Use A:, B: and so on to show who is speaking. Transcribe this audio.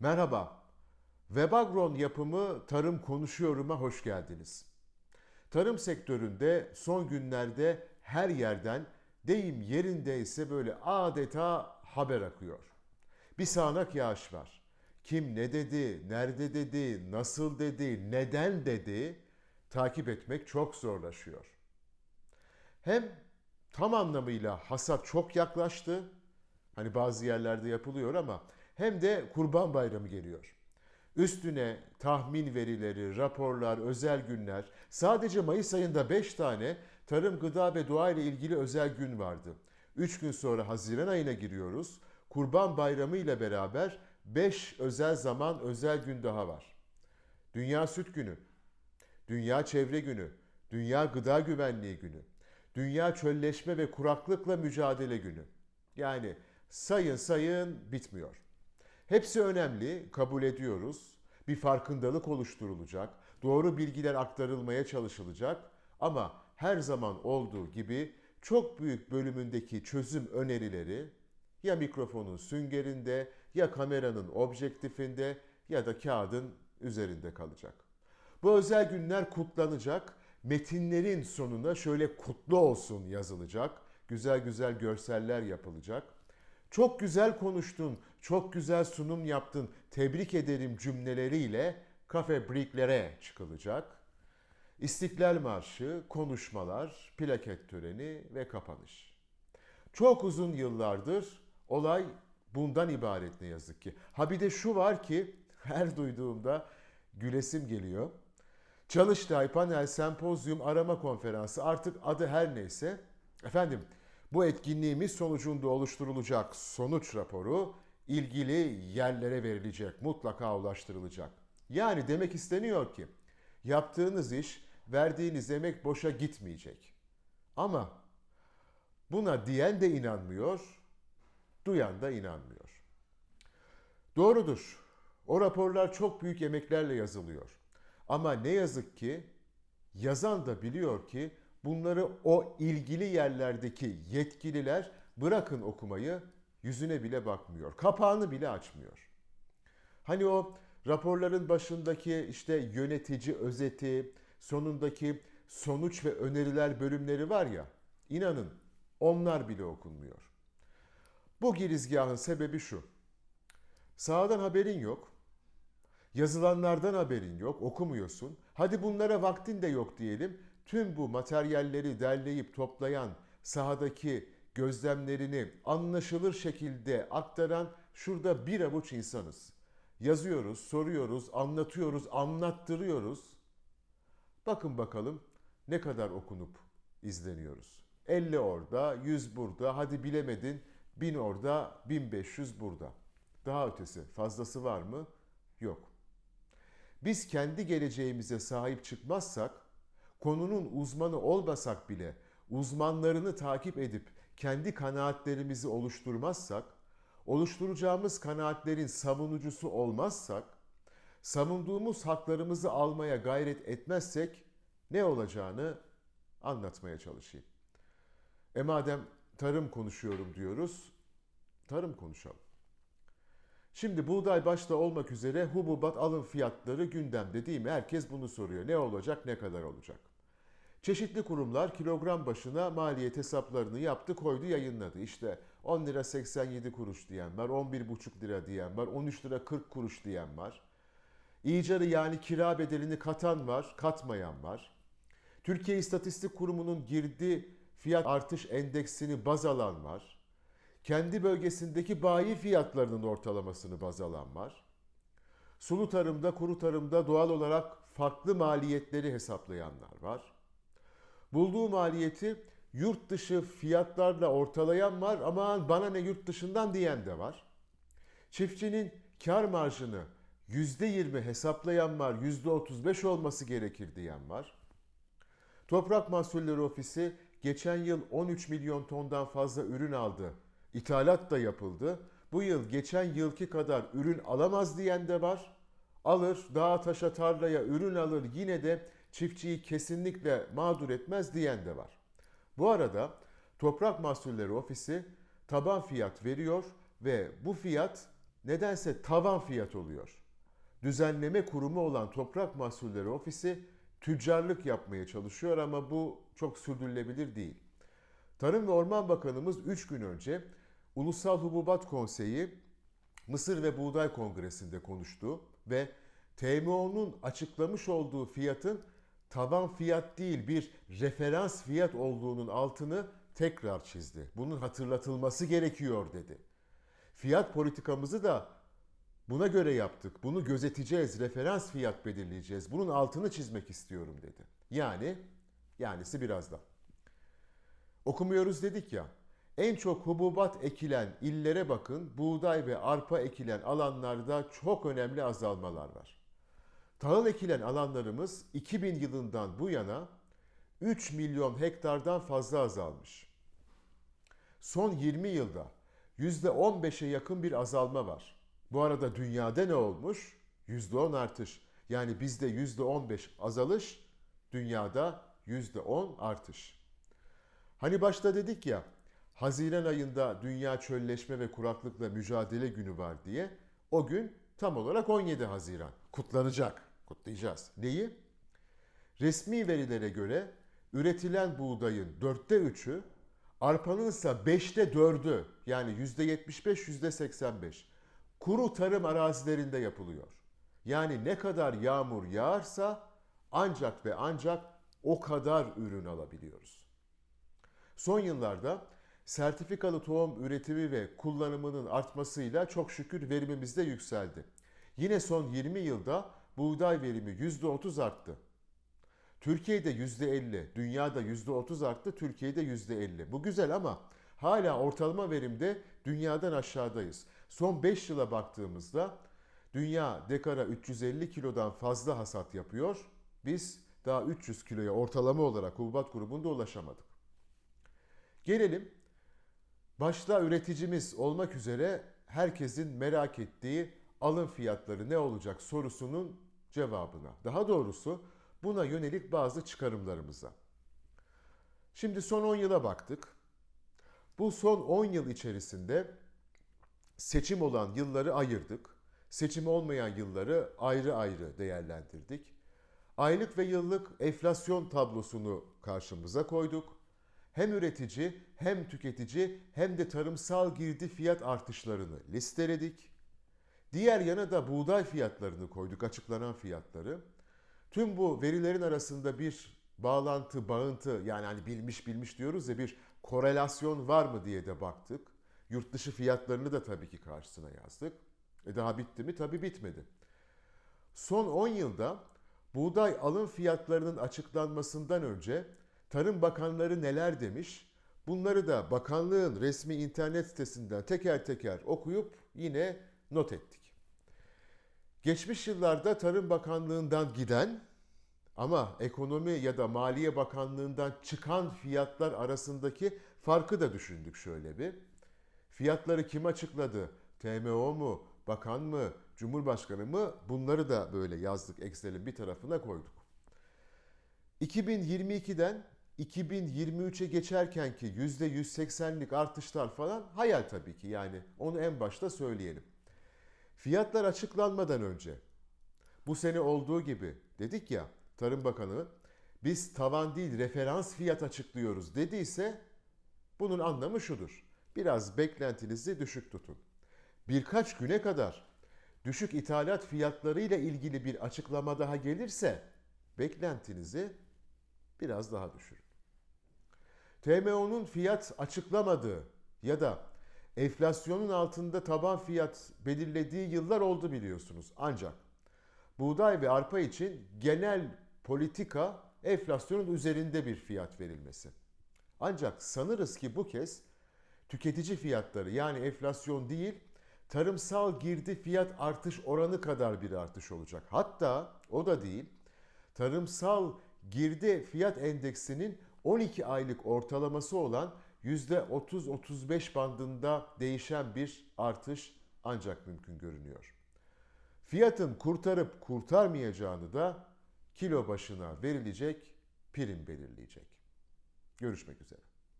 A: Merhaba. Webagron yapımı Tarım Konuşuyorum'a hoş geldiniz. Tarım sektöründe son günlerde her yerden deyim yerindeyse böyle adeta haber akıyor. Bir sağanak yağış var. Kim ne dedi, nerede dedi, nasıl dedi, neden dedi takip etmek çok zorlaşıyor. Hem tam anlamıyla hasat çok yaklaştı. Hani bazı yerlerde yapılıyor ama hem de Kurban Bayramı geliyor. Üstüne tahmin verileri, raporlar, özel günler. Sadece Mayıs ayında 5 tane tarım, gıda ve doğa ile ilgili özel gün vardı. 3 gün sonra Haziran ayına giriyoruz. Kurban Bayramı ile beraber 5 özel zaman, özel gün daha var. Dünya Süt Günü, Dünya Çevre Günü, Dünya Gıda Güvenliği Günü, Dünya Çölleşme ve Kuraklıkla Mücadele Günü. Yani sayın sayın bitmiyor. Hepsi önemli, kabul ediyoruz. Bir farkındalık oluşturulacak, doğru bilgiler aktarılmaya çalışılacak ama her zaman olduğu gibi çok büyük bölümündeki çözüm önerileri ya mikrofonun süngerinde ya kameranın objektifinde ya da kağıdın üzerinde kalacak. Bu özel günler kutlanacak. Metinlerin sonuna şöyle kutlu olsun yazılacak. Güzel güzel görseller yapılacak. Çok güzel konuştun, çok güzel sunum yaptın, tebrik ederim cümleleriyle kafe breaklere çıkılacak. İstiklal Marşı, konuşmalar, plaket töreni ve kapanış. Çok uzun yıllardır olay bundan ibaret ne yazık ki. Ha bir de şu var ki her duyduğumda gülesim geliyor. Çalıştay, panel, sempozyum, arama konferansı artık adı her neyse. Efendim bu etkinliğimiz sonucunda oluşturulacak sonuç raporu ilgili yerlere verilecek, mutlaka ulaştırılacak. Yani demek isteniyor ki yaptığınız iş, verdiğiniz emek boşa gitmeyecek. Ama buna diyen de inanmıyor, duyan da inanmıyor. Doğrudur. O raporlar çok büyük emeklerle yazılıyor. Ama ne yazık ki yazan da biliyor ki bunları o ilgili yerlerdeki yetkililer bırakın okumayı yüzüne bile bakmıyor. Kapağını bile açmıyor. Hani o raporların başındaki işte yönetici özeti, sonundaki sonuç ve öneriler bölümleri var ya, inanın onlar bile okunmuyor. Bu girizgahın sebebi şu. Sağdan haberin yok. Yazılanlardan haberin yok, okumuyorsun. Hadi bunlara vaktin de yok diyelim. Tüm bu materyalleri derleyip toplayan, sahadaki gözlemlerini anlaşılır şekilde aktaran şurada bir avuç insanız. Yazıyoruz, soruyoruz, anlatıyoruz, anlattırıyoruz. Bakın bakalım ne kadar okunup izleniyoruz. 50 orada, 100 burada, hadi bilemedin 1000 orada, 1500 burada. Daha ötesi fazlası var mı? Yok. Biz kendi geleceğimize sahip çıkmazsak, konunun uzmanı olmasak bile uzmanlarını takip edip kendi kanaatlerimizi oluşturmazsak, oluşturacağımız kanaatlerin savunucusu olmazsak, savunduğumuz haklarımızı almaya gayret etmezsek ne olacağını anlatmaya çalışayım. E madem tarım konuşuyorum diyoruz, tarım konuşalım. Şimdi buğday başta olmak üzere hububat alım fiyatları gündemde değil mi? Herkes bunu soruyor. Ne olacak, ne kadar olacak? Çeşitli kurumlar kilogram başına maliyet hesaplarını yaptı, koydu, yayınladı. İşte 10 lira 87 kuruş diyen var, 11,5 lira diyen var, 13 lira 40 kuruş diyen var. İcarı yani kira bedelini katan var, katmayan var. Türkiye İstatistik Kurumu'nun girdi fiyat artış endeksini baz alan var. Kendi bölgesindeki bayi fiyatlarının ortalamasını baz alan var. Sulu tarımda, kuru tarımda doğal olarak farklı maliyetleri hesaplayanlar var. Bulduğu maliyeti yurt dışı fiyatlarla ortalayan var ama bana ne yurt dışından diyen de var. Çiftçinin kar marjını %20 hesaplayan var, %35 olması gerekir diyen var. Toprak Mahsulleri Ofisi geçen yıl 13 milyon tondan fazla ürün aldı. İthalat da yapıldı. Bu yıl geçen yılki kadar ürün alamaz diyen de var. Alır, dağa taşa tarlaya ürün alır yine de çiftçiyi kesinlikle mağdur etmez diyen de var. Bu arada Toprak Mahsulleri Ofisi taban fiyat veriyor ve bu fiyat nedense tavan fiyat oluyor. Düzenleme kurumu olan Toprak Mahsulleri Ofisi tüccarlık yapmaya çalışıyor ama bu çok sürdürülebilir değil. Tarım ve Orman Bakanımız 3 gün önce Ulusal Hububat Konseyi Mısır ve Buğday Kongresi'nde konuştu ve TMO'nun açıklamış olduğu fiyatın taban fiyat değil bir referans fiyat olduğunun altını tekrar çizdi. Bunun hatırlatılması gerekiyor dedi. Fiyat politikamızı da buna göre yaptık. Bunu gözeteceğiz, referans fiyat belirleyeceğiz. Bunun altını çizmek istiyorum dedi. Yani, yanisi birazdan. Okumuyoruz dedik ya. En çok hububat ekilen illere bakın, buğday ve arpa ekilen alanlarda çok önemli azalmalar var. Tahıl ekilen alanlarımız 2000 yılından bu yana 3 milyon hektardan fazla azalmış. Son 20 yılda %15'e yakın bir azalma var. Bu arada dünyada ne olmuş? %10 artış. Yani bizde %15 azalış, dünyada %10 artış. Hani başta dedik ya, Haziran ayında Dünya Çölleşme ve Kuraklıkla Mücadele Günü var diye. O gün tam olarak 17 Haziran. Kutlanacak. Kutlayacağız. Neyi? Resmi verilere göre üretilen buğdayın dörtte üçü, arpanın ise beşte dördü yani yüzde 75 yüzde 85 kuru tarım arazilerinde yapılıyor. Yani ne kadar yağmur yağarsa ancak ve ancak o kadar ürün alabiliyoruz. Son yıllarda sertifikalı tohum üretimi ve kullanımının artmasıyla çok şükür verimimiz de yükseldi. Yine son 20 yılda buğday verimi %30 arttı. Türkiye'de %50, dünyada %30 arttı, Türkiye'de %50. Bu güzel ama hala ortalama verimde dünyadan aşağıdayız. Son 5 yıla baktığımızda dünya dekara 350 kilodan fazla hasat yapıyor. Biz daha 300 kiloya ortalama olarak hububat grubunda ulaşamadık. Gelelim başta üreticimiz olmak üzere herkesin merak ettiği alım fiyatları ne olacak sorusunun cevabına. Daha doğrusu buna yönelik bazı çıkarımlarımıza. Şimdi son 10 yıla baktık. Bu son 10 yıl içerisinde seçim olan yılları ayırdık. Seçim olmayan yılları ayrı ayrı değerlendirdik. Aylık ve yıllık enflasyon tablosunu karşımıza koyduk. Hem üretici hem tüketici hem de tarımsal girdi fiyat artışlarını listeledik. Diğer yana da buğday fiyatlarını koyduk, açıklanan fiyatları. Tüm bu verilerin arasında bir bağlantı, bağıntı yani hani bilmiş bilmiş diyoruz ya bir korelasyon var mı diye de baktık. Yurt dışı fiyatlarını da tabii ki karşısına yazdık. E daha bitti mi? Tabii bitmedi. Son 10 yılda buğday alım fiyatlarının açıklanmasından önce Tarım Bakanları neler demiş? Bunları da bakanlığın resmi internet sitesinden teker teker okuyup yine not ettik. Geçmiş yıllarda Tarım Bakanlığı'ndan giden ama ekonomi ya da Maliye Bakanlığı'ndan çıkan fiyatlar arasındaki farkı da düşündük şöyle bir. Fiyatları kim açıkladı? TMO mu? Bakan mı? Cumhurbaşkanı mı? Bunları da böyle yazdık Excel'in bir tarafına koyduk. 2022'den 2023'e geçerken ki %180'lik artışlar falan hayal tabii ki yani onu en başta söyleyelim. Fiyatlar açıklanmadan önce bu sene olduğu gibi dedik ya Tarım Bakanı biz tavan değil referans fiyat açıklıyoruz dediyse bunun anlamı şudur. Biraz beklentinizi düşük tutun. Birkaç güne kadar düşük ithalat fiyatları ile ilgili bir açıklama daha gelirse beklentinizi biraz daha düşürün. TMO'nun fiyat açıklamadığı ya da enflasyonun altında taban fiyat belirlediği yıllar oldu biliyorsunuz. Ancak buğday ve arpa için genel politika enflasyonun üzerinde bir fiyat verilmesi. Ancak sanırız ki bu kez tüketici fiyatları yani enflasyon değil tarımsal girdi fiyat artış oranı kadar bir artış olacak. Hatta o da değil tarımsal girdi fiyat endeksinin 12 aylık ortalaması olan %30-35 bandında değişen bir artış ancak mümkün görünüyor. Fiyatın kurtarıp kurtarmayacağını da kilo başına verilecek prim belirleyecek. Görüşmek üzere.